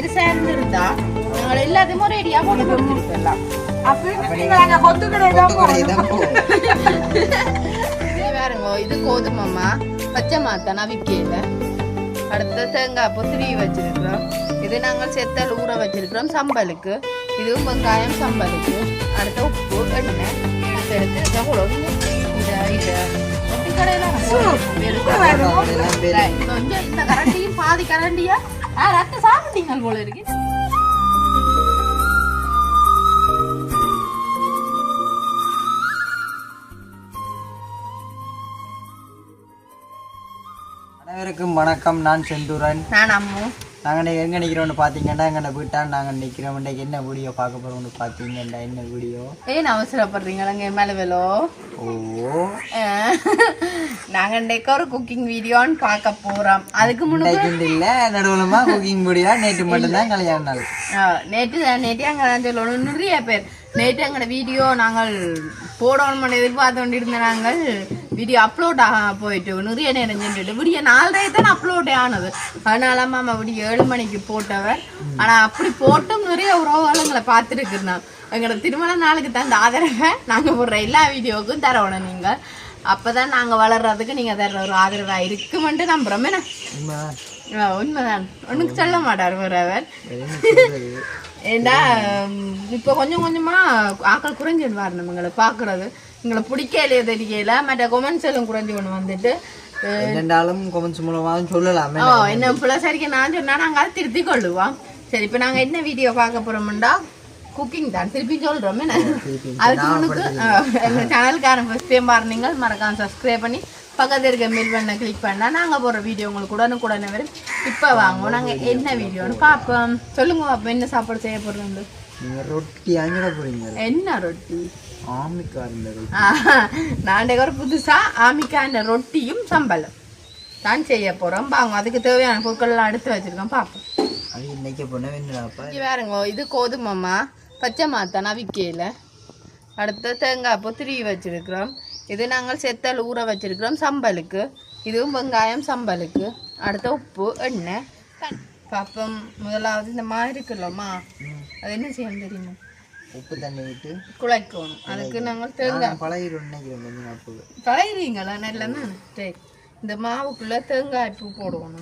பெருசா இருந்திருந்தா நாங்கள் எல்லாத்தையும் ஒரு அடியா போட்டு கொடுத்துருக்கலாம். போவோம். இது பாருங்க இது கோதுமைமா பச்சை மாத்தா நவிக்கையில அடுத்து தேங்காய் பூ திரி வச்சிருக்கிறோம். இது நாங்கள் செத்தல் ஊற வச்சிருக்கிறோம் சம்பலுக்கு. இதுவும் வெங்காயம் சம்பலுக்கு. அடுத்து உப்பு எண்ணெய். அடுத்து எடுத்து இதை இந்த கரண்டியும் பாதி கரண்டியா ரத்த சாப்பிட்டீங்க போல இருக்கு அனைவருக்கும் வணக்கம். நான் செந்தூரன். நான் அம்மு. நாங்கள் எங்கே நிற்கிறோம்னு பார்த்தீங்கன்னா எங்கள் வீட்டால் நாங்கள் நிற்கிறோம் இன்றைக்கு என்ன வீடியோ பார்க்க போகிறோம்னு பார்த்தீங்கன்னா என்ன வீடியோ? ஏன் அவசரப்படுறீங்களா மேலே வேலோ? ஓ. நாங்க இன்னைக்கு ஒரு குக்கிங் வீடியோன்னு பார்க்க போறோம். அதுக்கு முன்னாடி இன்றைக்கு இல்லை நடுவுலமா குக்கிங் வீடியோ நேற்று மட்டும்தான் கல்யாண நாள். நேற்று நேற்று அங்கே சொல்லணும் நிறைய பேர். நேற்று எங்களோட வீடியோ நாங்கள் போடணும்னு எதிர்பார்த்து கொண்டிருந்த நாங்கள் வீடியோ அப்லோட் ஆக போயிட்டு நிறைய நேரம் சென்றுட்டு விடிய நாலரை தான் அப்லோடே ஆனது. அதனால மாமா விடிய ஏழு மணிக்கு போட்டவர் ஆனால் அப்படி போட்டும் நிறைய உறவுகளை பார்த்துருக்குறோம் எங்களோட திருமண நாளுக்கு தந்த ஆதரவை நாங்கள் போடுற எல்லா வீடியோவுக்கும் தரணும் நீங்கள் அப்போ தான் நாங்கள் வளர்றதுக்கு நீங்கள் தர்ற ஒரு ஆதரவாக இருக்குமென்ட்டு நம்புறோம். என்ன? உண்மைதான். ஒண்ணுக்கு சொல்ல மாட்டார் அவர்? ஏண்டா இப்போ கொஞ்சம் கொஞ்சமா ஆக்கள் குறைஞ்சிட்டு வரணும் எங்களை பாக்குறது எங்களை பிடிக்கலையே தெரியல. மற்ற கொமெண்ட்ஸ் எல்லாம் குறைஞ்சு கொண்டு வந்துட்டு என்னென்றாலும் கொமெண்ட்ஸ் மூலமாகவும் சொல்லலாமே. ஓ என்ன பிள்ளை சரிக்கு நான் சொன்னா நாங்க அதை திருத்தி கொள்ளுவோம். சரி இப்போ நாங்க என்ன வீடியோ பார்க்க போறோம்டா? குக்கிங் தான். திருப்பி சொல்றோம் என்ன? அதுக்கு முன்னுக்கு அஹ், எங்க சேனலுக்காரன் ஃபர்ஸ்ட் டைம் பாருங்க மறக்காம சப்ஸ்கிரைப் பண்ணி பக்கத்துல இருக்க மில் பண்ண கிளிக் பண்ணா நாங்க போடுற வீடியோ உங்களுக்கு உடனுக்குடனே வரும். இப்போ வாங்குவோம். நாங்க என்ன வீடியோன்னு பார்ப்போம். சொல்லுங்க அப்போ என்ன சாப்பாடு செய்ய போறோம் நீங்கள் ரொட்டி அஞ்சிட போகிறீங்க என்ன ரொட்டி? ஆமிக்கா நான் ஒரு புதுசா ஆமிக்கான ரொட்டியும் சம்பளம். தான் செய்ய போறோம். பாங்க அதுக்கு தேவையான பொருட்கள் எல்லாம் எடுத்து வச்சிருக்கோம். பார்ப்போம். இன்னைக்கு பொண்ணு இங்க வேறுங்க இது கோதுமைமா பச்சை மாத்தா நவிக்கையில் அடுத்து தேங்காய் பூ திரி வச்சிருக்கிறோம். இது நாங்கள் செத்தல் ஊற வச்சிருக்கிறோம் சம்பலுக்கு. இதுவும் வெங்காயம் சம்பலுக்கு. அடுத்து உப்பு எண்ணெய். பாப்போம் முதலாவது இந்த மாதிரி இருக்குல்லம்மா. அது என்ன செய்யணும் தெரியுமா? உப்பு தண்ணி விட்டு குழைக்கணும். அதுக்கு நாங்கள் தேங்காய். பழகிடும் பழகிறீங்களா? நல்லதானே சரி. இந்த மாவுக்குள்ள தேங்காய் பூ போடுவோம்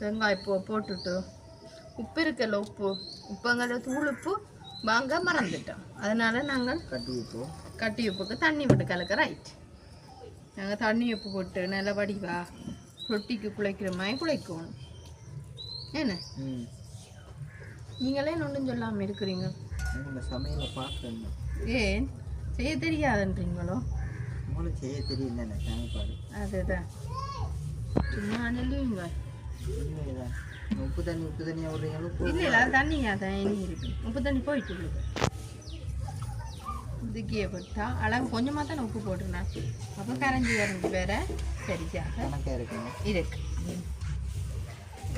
தேங்காய் பூ போட்டுட்டு உப்பு இருக்குல்ல உப்பு? உப்புங்கிற தூள் உப்பு வாங்க மறந்துட்டோம். அதனால நாங்கள் கட்டி வைப்போம் கட்டி உப்புக்கு தண்ணி விட்டு கலக்க ரைட். நாங்கள் தண்ணி உப்பு போட்டு நல்லா வடிவா ரொட்டிக்கு குழைக்கிற மாதிரி குழைக்கணும். என்ன? நீங்களே ஒன்றும் சொல்லாமல் இருக்கிறீங்க. சமையலை பார்க்குறேன். ஏன்? செய்ய தெரியாதுன்றீங்களோ? உங்களுக்கு செய்ய தெரியல அதுதான். சும்மா உண்மைதான். உப்பு தண்ணி உப்பு தண்ணியாக விடுறீங்களோ இல்ல இல்ல அது தண்ணியா தான் இனி இருக்கு. உப்பு தண்ணி போயிட்டு இருக்கு. இதுக்கே போட்டா அளவு கொஞ்சமா தான் உப்பு போட்டுருந்தேன். அப்போ கரைஞ்சி வரது வேற. கணக்காக இருக்குங்க. இருக்கு.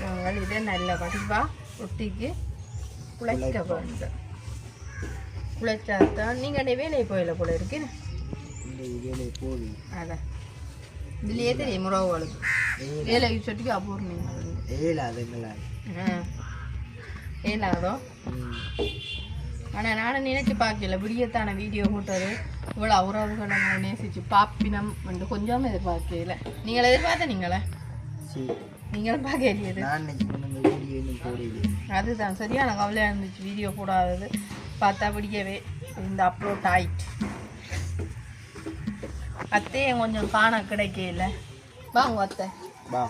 நாங்கள் இதை நல்ல வடிவா ரொட்டிக்கு குழைக்க வேண்டும் குழைச்சா தான் நீங்கள் வேலையை போயில போல இருக்கு. இந்த வேலையை போகுது அதான். இதுலயே தெரியும் முறவுகளுக்கு வேலைக்கு சொட்டிக்கு அபூர்ணீங்க ஏழு அதுங்களா ஏலாதோ ஆனால் நானும் நினைச்சு பார்க்கல. விடியத்தான வீடியோ போட்டது. இவ்வளோ உறவுகளை நான் நேசிச்சு பாப்பினம் வந்து கொஞ்சம் எதிர்பார்க்கல. நீங்கள் எதிர்பார்த்த நீங்களே? நீங்களும் பார்க்கலையது இன்னும் போடலையே அதுதான் சரியான கவலையாக இருந்துச்சு. வீடியோ போடாதது. பார்த்தா விடியவே இந்த அப்லோட் ஆயிட்டு. அத்தையை கொஞ்சம் காண கிடைக்கல. வாங்க அத்தை. வா.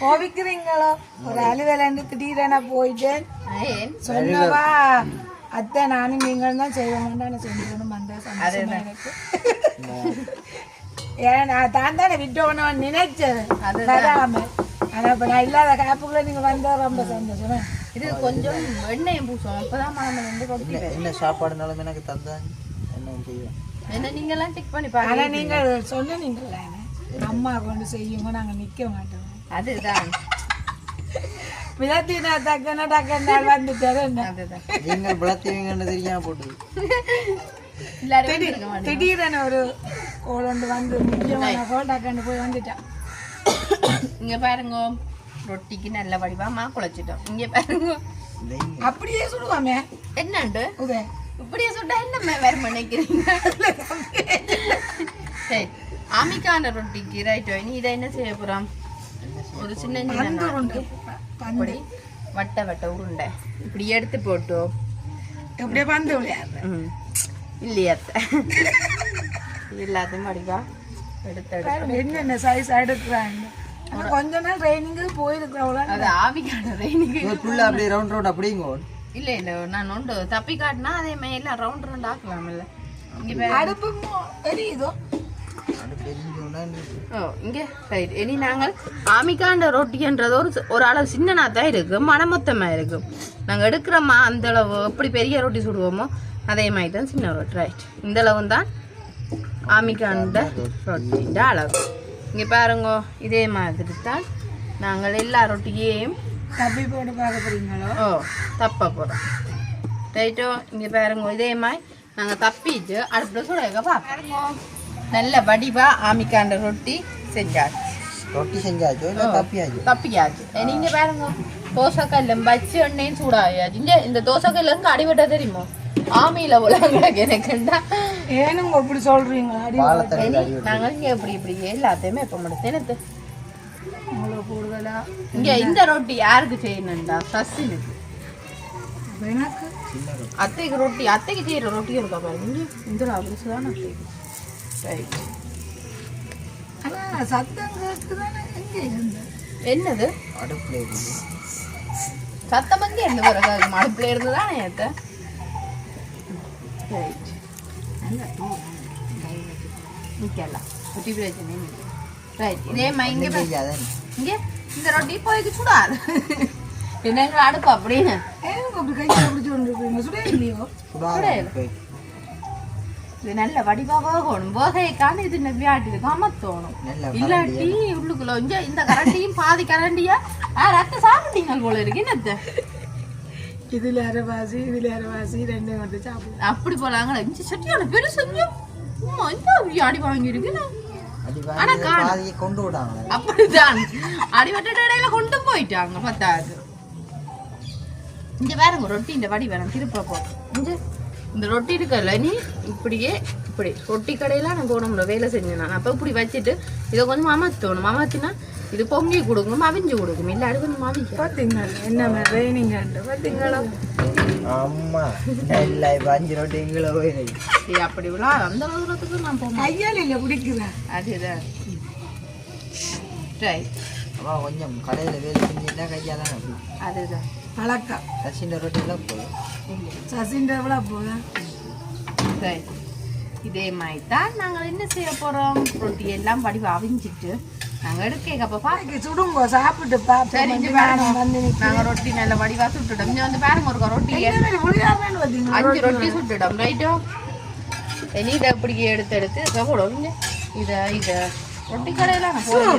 கோவிக்கிறீங்களோ? ஒரு அலுவலண்டு திடீரென போயிட்டேன் ஏன் சொன்னவா அத்தை நானும் நீங்கள் தான் செய்வோம். நான் செஞ்சோன்னு வந்த சந்தோஷமா இருக்கு. ஏன் நான் தான் தானே விட்டோன்னு நினைச்சேன் வராம. ஆனா இப்ப நான் இல்லாத காப்புக்குள்ள நீங்க வந்தா ரொம்ப சந்தோஷம் இது கொஞ்சம் எண்ணெயும் பூசுவோம் அப்பதான் மனம் வந்து என்ன சாப்பாடுனாலும் எனக்கு தந்தான் என்ன செய்வேன் என்ன நீங்கெல்லாம் செக் பண்ணி பாருங்க. நீங்க சொன்னீங்கல்ல அம்மா கொண்டு செய்யுங்க நாங்க நிக்க மாட்டோம். அதுதான். விதத்தினா டக்குன்னு டக்குன்னு வந்துட்டாரு என்ன? அதுதான். நீங்கள் பிளத்தீங்கன்னு தெரியாம மாட்டேன் திடீரென ஒரு கோல் ஒன்று வந்து முக்கியமான கோல் டக்குன்னு போய் வந்துட்டான். இங்க பாருங்க ரொட்டிக்கு நல்ல வடிவா மா குழைச்சிட்டோம். இங்க பாருங்க. அப்படியே சுடுவாமே? என்னண்டு உதய இப்படியே சுட்டா என்ன வேற நினைக்கிறீங்க சரி ஆமிக்கான ரொட்டிக்கு ரைட் இனி இதை என்ன செய்ய போறோம்? ஒரு சின்ன சின்ன உருண்டை. அப்படி வட்ட வட்ட உருண்டை. இப்படி எடுத்து போட்டு அப்படியே பந்து. இல்லையா? எல்லாத்தையும் வடிவா எடுத்து என்னென்ன சைஸ் எடுக்கிறாங்க. கொஞ்ச நாள் ட்ரைனிங்கு போயிருக்கிறவள அது ஆவிக்கான ரெயினுக்கு ஃபுல்லாக அப்படியே ரவுண்ட் ரவுண்ட் அப்படிங்கோ இல்ல இல்ல நான் ஒன்று தப்பி காட்டினா அதே மாதிரி எல்லாம் ரவுண்ட் ரவுண்ட் ஆக்கலாம் இல்ல. அடுப்பு எரியுதோ? இங்க. ரைட் இனி நாங்கள் ஆமிக்காண்ட ரொட்டின்றது ஒரு ஒரு அளவு சின்னனா தான் இருக்கு. மனமொத்தமா இருக்கு. நாங்க எடுக்கிறோமா? அந்த அளவு எப்படி பெரிய ரொட்டி சுடுவோமோ அதே மாதிரி தான் சின்ன ரொட்டி. ரைட் இந்த அளவு தான் ஆமிக்காண்ட ரொட்டின்ற அளவு. இங்க பாருங்க இதே மாதிரி தான் நாங்கள் எல்லா ரொட்டியையும் தப்பி போட்டு பார்க்க போறீங்களோ ஓ தப்ப போகிறோம் ரைட்டோ இங்கே பாருங்க இதே மாதிரி நாங்கள் தப்பிட்டு அடுப்பில் சுட வைக்க பாருங்க நல்ல வடிவா ஆமிக்காண்ட ரொட்டி செஞ்சாச்சு ரொட்டி செஞ்சாச்சோ இல்லை தப்பியாச்சோ தப்பியாச்சு நீங்க பாருங்க தோசைக்கல்லும் வச்சு எண்ணெயும் சூடாயாச்சு இங்க இந்த தோசைக்கல்ல இருந்து அடிபட்ட தெரியுமோ ஆமியில உலக எனக்குண்டா ஏனுங்க இப்படி சொல்றீங்க நாங்கள் இங்க இப்படி இப்படி எல்லாத்தையுமே இப்ப முடித்து எனக்கு அவ்வளோ கூடுதலா இங்க இந்த ரொட்டி யாருக்கு செய்யணும்டா சசினுக்கு எனக்கு அத்தைக்கு ரொட்டி அத்தைக்கு செய்யற ரொட்டி இருக்கா பாருங்க இந்த அவருக்கு தான் அத்தைக்கு ரைட் ஆனா சத்தம் கேட்குதானே எங்க என்னது அடுப்பில் சத்தம் வந்து பிறகு இருந்து தானே ஏத்த ரைட் பிரச்சனை ரைட் இதே மாதிரி இங்க இந்த ரொட்டி போய்க்கு சுடாது என்னங்க அடுப்பு அப்படின்னு இது நல்ல வடிவாக வேகணும் வேகைக்கான இது வியாட்டி கமத்தோணும் நல்ல இல்லாட்டி உள்ளுக்குள்ள இங்க இந்த கரண்டியும் பாதி கரண்டியா ரத்த சாப்பிட்டீங்க போல இருக்கு என்னத்த இதுல அரைவாசி இதுல அரைவாசி ரெண்டையும் வந்து சாப்பிடுவோம் அப்படி போலாங்களா இஞ்சி சட்டியான பெருசு இந்த அடி வாங்கியிருக்கு அடி ஆனா வாங்கி காணும். பாதியை கொண்டு விடாங்க அப்படிதான். அடிபட்ட இடையில கொண்டு போயிட்டாங்க பத்தாது இங்க பாருங்க ரொட்டி இந்த வடி வேணும் திருப்ப போ இங்க இந்த ரொட்டி இருக்கல நீ இப்படியே இப்படி. ரொட்டி கடையில நான் போனோம்ல வேலை செஞ்சேன் நான். அப்ப இப்படி வச்சுட்டு இதை கொஞ்சம் அமர்த்தணும். அமர்த்தினா இது பொங்கி கொடுக்கணும் அவிஞ்சு கொடுக்கும். இல்லாடி கொஞ்சம் பார்த்தீங்களா என்ன பார்த்தீங்களா அம்மா இல்லை இப்போ அஞ்சு ரொட்டி எங்களை போய் அப்படி விழா அந்த தூரத்துக்கு நான் போக கையால் இல்லை பிடிக்கிறேன் அதுதான். அம்மா கொஞ்சம் கடையில் வேலை செஞ்சுட்டா கையால் தான் அப்படி அதுதான். பழக்கம். சச்சின் ரொட்டிலாம் போதும் சசின் எவ்வளோ போதும் சரி இதே மாதிரி தான் நாங்கள் என்ன செய்ய போறோம்? ரொட்டி எல்லாம் படிவ அவிஞ்சிட்டு நாங்கள் எடுக்க அப்போ பா இன்னைக்கு சுடுங்க சாப்பிட்டு சரி இங்க பாருங்க. நாங்கள் ரொட்டி நல்ல வடிவா சுட்டுட்டோம். இங்க வந்து பாருங்க ஒரு ரொட்டி அஞ்சு ரொட்டி சுட்டுட்டோம். ரைட்டோ இனி இதை இப்படி எடுத்து எடுத்து இதை போடும் இங்க இதை இதை. ரொட்டி கடையெல்லாம் காட்டுறீங்க.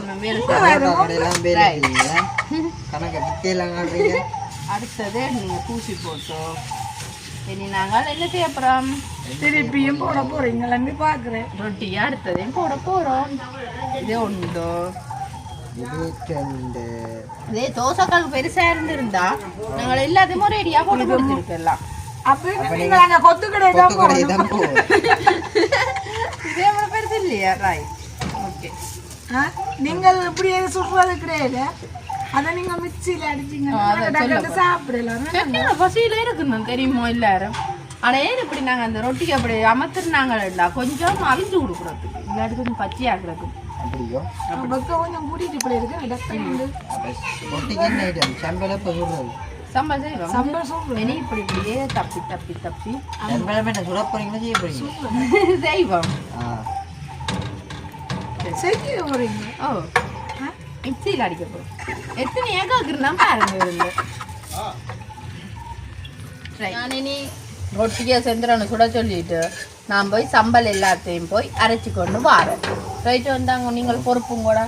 அடுத்தது நீங்க தூசி போட்டோம் இனி நாங்கள் என்ன செய்ய போறோம் திருப்பியும் போட போறீங்களான்னு பார்க்குறேன் ரொட்டி அடுத்ததையும் போட போறோம் இது ஒன்று இதே தோசைக்கல் பெருசா இருந்திருந்தா நாங்கள் எல்லாத்தையும் ரெடியா போட்டு கொடுத்துருக்கலாம் அப்போ நீங்க அங்கே கொத்து கடை தான் கொத்து கடை தான் போகும் இதே அவ்வளவு பெருசு இல்லையா ரைட் ஓகே ஆ? நீங்கள் இப்படியே சுடுறது கிடையாது அதை நீங்க மிக்சியில் அடிச்சீங்கன்னா சாப்பிடலாம் பசியில இருக்குன்னு தெரியுமோ எல்லாரும் ஆனா ஏன் இப்படி நாங்க அந்த ரொட்டிக்கு அப்படி அமர்த்துனாங்கல்ல கொஞ்சம் அவிஞ்சு கொடுக்குறதுக்கு இல்லாட்டி கொஞ்சம் பக்க கொஞ்சம் கூட்டிட்டு இப்படி இருக்கு இப்போ சொல்கிறது சம்பல் செய்வோம் இனி இப்படி இப்படியே தப்பி தப்பி தப்பி செம்பலை என்ன சுட போறீங்களா செய்ய போறீங்க செய்வோம் ஆ செய்ய போறீங்க ஓ மிக்சியில் அடிக்க போகிறோம் எத்தனை ஏக்காக்கு இருந்தா பாருங்க இருந்து நான் இனி ரொட்டியை செந்திரனை சுட சொல்லிட்டு நான் போய் சம்பல் எல்லாத்தையும் போய் அரைச்சி கொண்டு வரேன் ரைட்டு வந்தாங்க நீங்கள் பொறுப்பும் கூட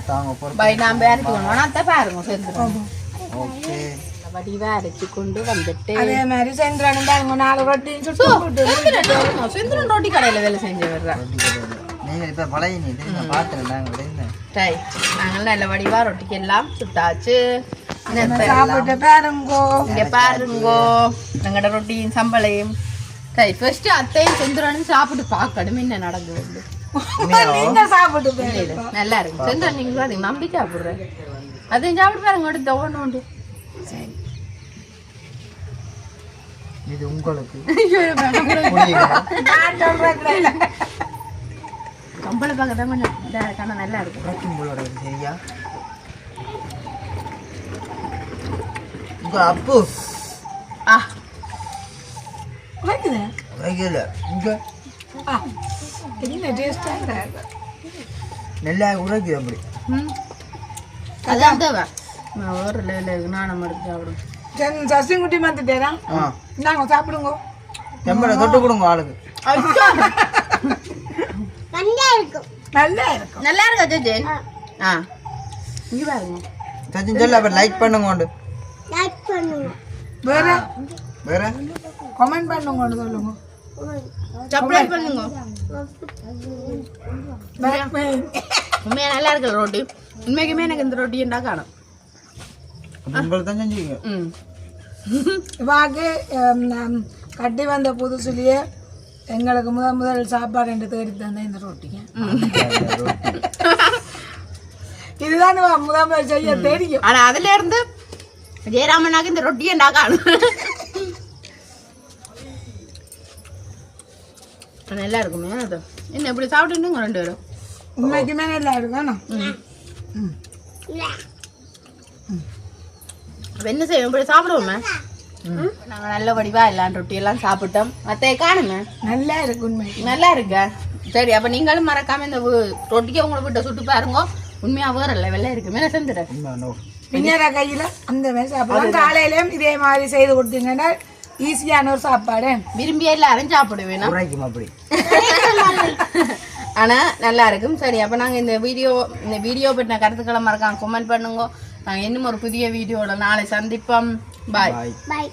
பை நான் அரைச்சி கொண்டு வரேன் அத்தை பாருங்க செந்திரன் ஓகே வடிவா அரைச்சி கொண்டு வந்துட்டு அதே மாதிரி செந்திரனும் பாருங்க நாலு ரொட்டியும் சுட்டு போட்டு செந்திரன் செந்திரன் ரொட்டி கடையில் வேலை செஞ்சு வர்றேன் ரொட்டி நீங்கள் இப்போ பழைய நீ தெரியுமா பார்த்துறேன் நாங்கள் ரைட் நாங்கள் நல்ல வடிவா ரொட்டிக்கு எல்லாம் சுட்டாச்சு. சாப்பிட்டு பாருங்கோ. இங்க பாருங்கோ. எங்கட ரொட்டியும் சம்பளையும். சரி ஃபர்ஸ்ட் அத்தையும் செந்துரனும் சாப்பிட்டு பார்க்கணும். என்ன நடக்குது நீங்க சாப்பிட்டு பாருங்க. நல்லா இருக்கு. செந்துரன் நீங்க அது நம்பி சாப்பிடுறேன் அதையும் சாப்பிட்டு பாருங்க. உண்டு இது உங்களுக்கு. சம்பளை பார்க்க தான் கொஞ்சம் இதா இருக்கு. ஆனா நல்லா இருக்கு. உழைக்கும் போல இருக்கு, சரியா? உங்க அப்பு. ஆ. உழைக்குதா வைக்கல இங்க. ஆ, என்ன டேஸ்டா நல்லா உரைக்குது அப்படி. ம். அதான். தேவை நான் ஒரு லெவலில் நானும் எடுத்து சாப்பிடும் சரி சசிங்குட்டி வந்துட்டேரா ஆ. நாங்க சாப்பிடுங்க. செம்பரை தொட்டு கொடுங்க ஆளுக்கு. நல்லா இருக்கும். நல்லா இருக்கா ஜெஜன் ஆ. இங்க பாருங்க. சச்சின் சொல்ல அப்ப லைக் பண்ணுங்க உண்டு. வேற? வேற? கமெண்ட் பண்ணுங்க சொல்லுங்க. சப்ளைட் பண்ணுங்க. உண்மையா நல்லா இருக்கு ரொட்டி? உண்மைக்குமே எனக்கு இந்த ரொட்டி என்ன காணும். உங்களுக்கு தான் செஞ்சுக்கீங்க. ம். இவாக்கு ஹம், ஹம், கட்டி வந்த புதுசுலயே எங்களுக்கு முதல் முதல் சாப்பாடு என்று தேடி தந்த இந்த ரொட்டிங்க. இதுதான் முதல் முதல் செய்ய தெரியும் ஆனா அதுல இருந்து ஜெயராமனாக்கு இந்த ரொட்டி என்ன காணும்? நல்லா இருக்குமே அது. என்ன இப்படி சாப்பிட்டுங்க ரெண்டு பேரும்? உண்மைக்குமே நல்லா இருக்கும் என்ன செய்வோம்? இப்படி சாப்பிடுவோமே? நாங்க நல்ல வடிவா எல்லாம் ரொட்டி எல்லாம் சாப்பிட்டோம். அத்தைய காணுமே நல்லா இருக்கு உண்மை நல்லா இருக்க? சரி அப்ப நீங்களும் மறக்காம இந்த ரொட்டியை உங்களை வீட்டை சுட்டு பாருங்க. உண்மையா வேற லெவல்ல இருக்கு. மேல செஞ்சுறேன் பின்னர கையில அந்த மாதிரி சாப்பிடுவோம் காலையிலயும் இதே மாதிரி செய்து கொடுத்தீங்கன்னா ஈஸியான ஒரு சாப்பாடு. விரும்பி எல்லாரும் சாப்பிடுவேன் உரைக்கும் அப்படி. ஆனா நல்லா இருக்கும். சரி அப்ப நாங்க இந்த வீடியோ இந்த வீடியோ பற்றின கருத்துக்களை மறக்காம கமெண்ட் பண்ணுங்க. நாங்க இன்னும் ஒரு புதிய வீடியோட நாளை சந்திப்போம். பாய் பாய்